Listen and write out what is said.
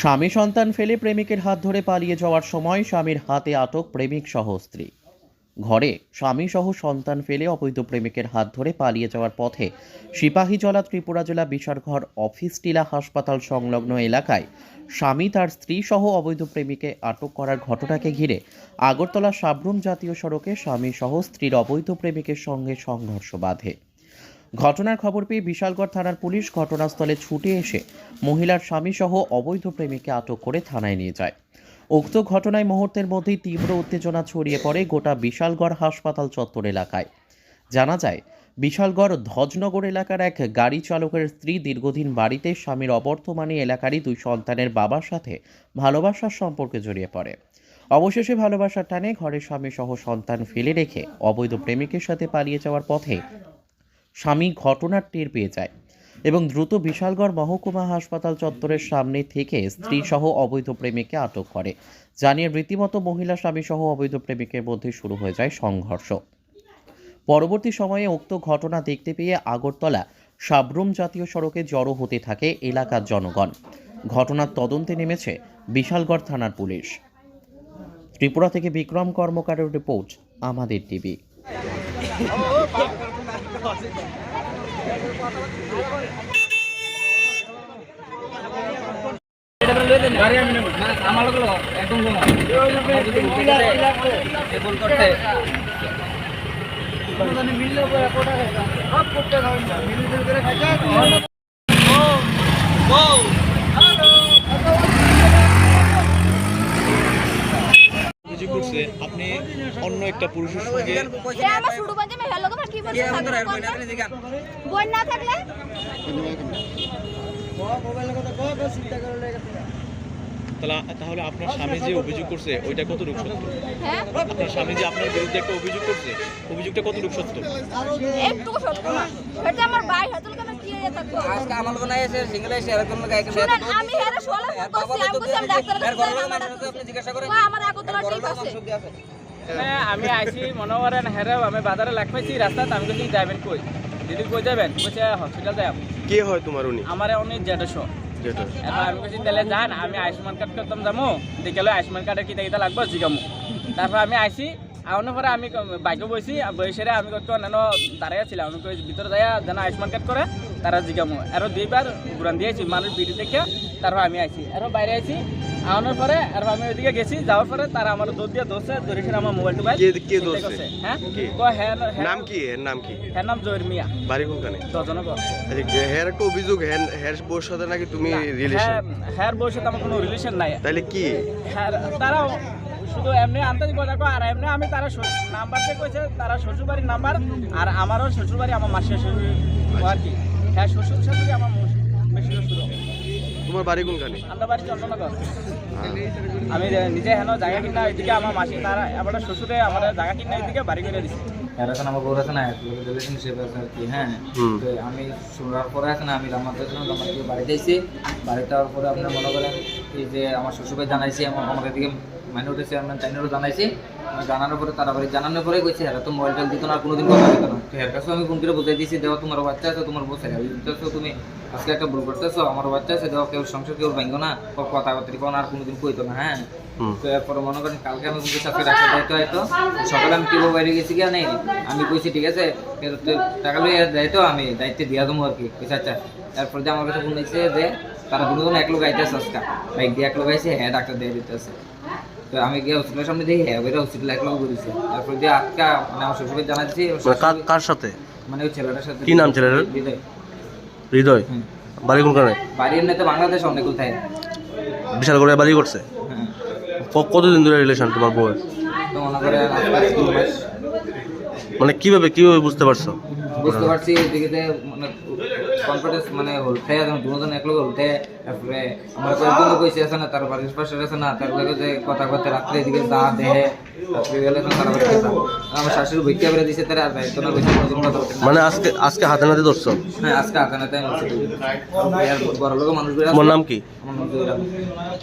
স্বামী সন্তান ফেলে প্রেমিকের হাত ধরে পালিয়ে যাওয়ার সময় স্বামীর হাতে আটক প্রেমিক সহ স্ত্রী। ঘরে স্বামী সহ সন্তান ফেলে অবৈধ প্রেমিকের হাত ধরে পালিয়ে যাওয়ার পথে সিপাহীজলা ত্রিপুরা জেলা বিশারঘর অফিস টিলা হাসপাতাল সংলগ্ন এলাকায় স্বামী তার স্ত্রী সহ অবৈধ প্রেমিকে আটক করার ঘটনাকে ঘিরে আগরতলা সাবরুম জাতীয় সড়কে স্বামী সহ স্ত্রীর অবৈধ প্রেমিকের সঙ্গে সংঘর্ষ বাধে। ঘটনার খবর পেয়ে বিশালগড় থানার পুলিশ ঘটনাস্থলে ছুটে এসে মহিলার স্বামীসহ অবৈধ প্রেমিককে আটক করে থানায় নিয়ে যায়। উক্ত ঘটনায় মুহূর্তের মধ্যেই তীব্র উত্তেজনা ছড়িয়ে পড়ে গোটা বিশালগড় হাসপাতাল চত্বর এলাকায়। জানা যায়, বিশালগড় ধজনগর এলাকার এক গাড়ি চালকের স্ত্রী দীর্ঘদিন বাড়িতে স্বামীর অবর্তমানে এলাকারই দুই সন্তানের বাবার সাথে ভালোবাসার সম্পর্কে জড়িয়ে পড়ে। অবশেষে ভালোবাসার টানে ঘরের স্বামী সহ সন্তান ফেলে রেখে অবৈধ প্রেমিকের সাথে পালিয়ে যাওয়ার পথে স্বামী ঘটনার টের পেয়ে যায় এবং দ্রুত বিশালগড় মহকুমা হাসপাতাল চত্বরের সামনে থেকে স্ত্রী সহ অবৈধ প্রেমিককে আটক করে। জানিয়ে রীতিমতো মহিলা স্বামী সহ অবৈধ প্রেমিকের মধ্যে শুরু হয়ে যায় সংঘর্ষ। পরবর্তী সময়ে উক্ত ঘটনা দেখতে পেয়ে আগরতলা সাবরুম জাতীয় সড়কে জড়ো হতে থাকে এলাকার জনগণ। ঘটনার তদন্তে নেমেছে বিশালগড় থানার পুলিশ। ত্রিপুরা থেকে বিক্রম কর্মকারের রিপোর্ট, আমাদের টিভি। অভিযোগ করছে আপনি অন্য একটা পুরুষের সঙ্গে এ আমার শুরু বাজে আমি হেলো করে কি বলছিস বই না থাকলে? তাহলে তাহলে আপনার স্বামী যে অভিযোগ করছে ওইটা কতটুকু সত্য? হ্যাঁ? আপনার স্বামী যে আপনার বিরুদ্ধে একটা অভিযোগ করছে অভিযোগটা কতটুকু সত্য? একটু সত্য না। আমার ভাই হাতল আজকে আমার লোক এসে সিঙ্গেল এসে এরকম লোক একে আমি হেরে সোলা ফোন করছি আমি বলছি আমি ডাক্তার কাছে ঘরের যাই, লোক আমার আপনি জিজ্ঞাসা করেন। আমার আগতলা ঠিক আছে। মানুষ সত্যি আছে। হ্যাঁ, আমি আইসি মনে করেন হেরে আমি বাজারে লাগ পাইছি রাস্তাতে আমি বলছি যাবেন কই? দিদি কই যাবেন? হসপিটাল যাই কে হয় তোমার উনি? আমার জেডশো যেটা আমি বলছি তাহলে যান আমি আয়ুষ্মান কার্ড করতাম যাব দেখালে আয়ুষ্মান কার্ডের কিতা কিতা লাগবে জিগামো। তারপর আমি আইসি আউনের পরে আমি বাইকে বসি বসে আমি কত অন্যান্য দাঁড়াই ছিলাম। আমি কই ভিতরে যাই যেন আয়ুষ্মান কার্ড করে। তারা জিগামো আরও দুইবার ঘুরান দিয়েছি মানুষ বিড়ি দেখে তারপর আমি আইছি। আরও বাইরে আইছি আউনের পরে আর আমি ওইদিকে গেছি যাওয়ার পরে তারা আমার দৌড় দিয়ে দোষে ধরেছিল আমার মোবাইল টোবাইল কে- কে ছিনতাই ধরছে? হ্যাঁ? হ্যাঁ হ্যাঁ নাম কি? এর নাম কি? হ্যাঁ নাম জহির মিয়া। বাড়ি কোনখানে? আচ্ছা হের একটা অভিযোগ হ্যার হের বউর সাথে নাকি তুমি রিলেশন হ্যার বউর সাথে আমার কোনো রিলেশন নাই। তাইলে কি? হ্যাঁ তারা শুধু এমনি আন্দাজ কথা আর এমনি আমি তারা নাম্বার চেক কইছে তারা শ্বশুর বাড়ির নাম্বার আর আমারও শ্বশুর বাড়ি আমার মাসির শ্বশুর আর কি। হ্যাঁ শ্বশুর শাশুড়ি আমার বেশি শ্বশুর তোমার বাড়ি কোনখানে? আমরা বাড়ি চন্দ্রনগর। আমি নিজে হেন জায়গা কিনা এদিকে আমার মাসি তারা আমার শ্বশুরে আমার জায়গা কিনা এদিকে বাড়ি করে দিছে। এর এখন আমার বউর আছে না রিলেশনশিপ আছে আর কি হ্যাঁ? তো আমি শোনার পরে আছে না আমি বাড়িতে এসেছি বাড়িতে যাওয়ার পরে আপনার মনে করেন এই যে আমার শ্বশুরবাই জানাইছি আমার আমাকে দিকে মানে উঠেছে আমার চাইনেরও জানাইছি। জানানোর পরে তারা বাড়ি জানানোর পরে কইছে হ্যাঁ তো মোবাইল টোবাইল দিত না আর কোনোদিন কথা দিত না। তো এর কাছেও আমি ফোন করে বুঝাই দিয়েছি দেখো তোমার বাচ্চা আছে তোমার ছেলে। দিতেছো তুমি? আজকে একটা ভুল করতেছো আমার বাচ্চা আছে দেখো কেউ সংসার কেউ ভাঙ্গো না কথা কথা কোন আর কোনোদিন কইতো না হ্যাঁ? তো এরপরে মনে করেন কালকে আমি কিন্তু সাথে রাখার দায়িত্ব হয়তো। সকালে আমি টিবো বাইরে গেছি কি নেই। আমি কইছি ঠিক আছে টাকা লইয়া দায়িত্ব আমি দায়িত্ব দিয়া দেবো আর কি। আচ্ছা। তারপর যে আমার কাছে ফোন দিচ্ছে যে তারা দুজন এক লোক আইতেছে আজকা। বাইক দিয়ে এক লোক আইছে হ্যাঁ ডাক্তার দিয়ে দিতেছে। তো আমি গিয়ে হসপিটালের সামনে দেখি হ্যাঁ ওইটা হসপিটাল এক লোক বলেছে তারপর দিয়ে আটকা মানে আমার শ্বশুরকে জানাচ্ছি মানে কার সাথে? মানে ওই ছেলেটার সাথে। কি নাম ছেলেটার? হৃদয়। হৃদয়? বাড়ি কোনখানে? বাড়ি এমনি তো বাংলাদেশ অনেক কোথায় বিশাল করে বাড়ি করছে? হ্যাঁ। কতদিন ধরে রিলেশন তোমার বউয়ের? তো মনে করে মানে কীভাবে কীভাবে বুঝতে পারছ? বুঝতে পারছি এদিকে মানে কনফিডেন্স মানে হলতে একদম দুজন এক লোক হলতে তারপরে আমার কয়েকজন কইছে আছে না তার বাড়ির পাশে আছে না তার লগে যে কথা কথা রাত্রে এদিকে যা দেহে গেলে তারা আমার শাশুড়ি ভৈক্যা বেড়ে দিছে তারা আর দায়িত্ব না কইছে কোনোদিন কথা বলতে মানে আজকে আজকে হাতে নাতে ধরছো? হ্যাঁ আজকে আমি বলছি বড় লোক মানুষ তোমার নাম কি? আমার নাম জয়রাম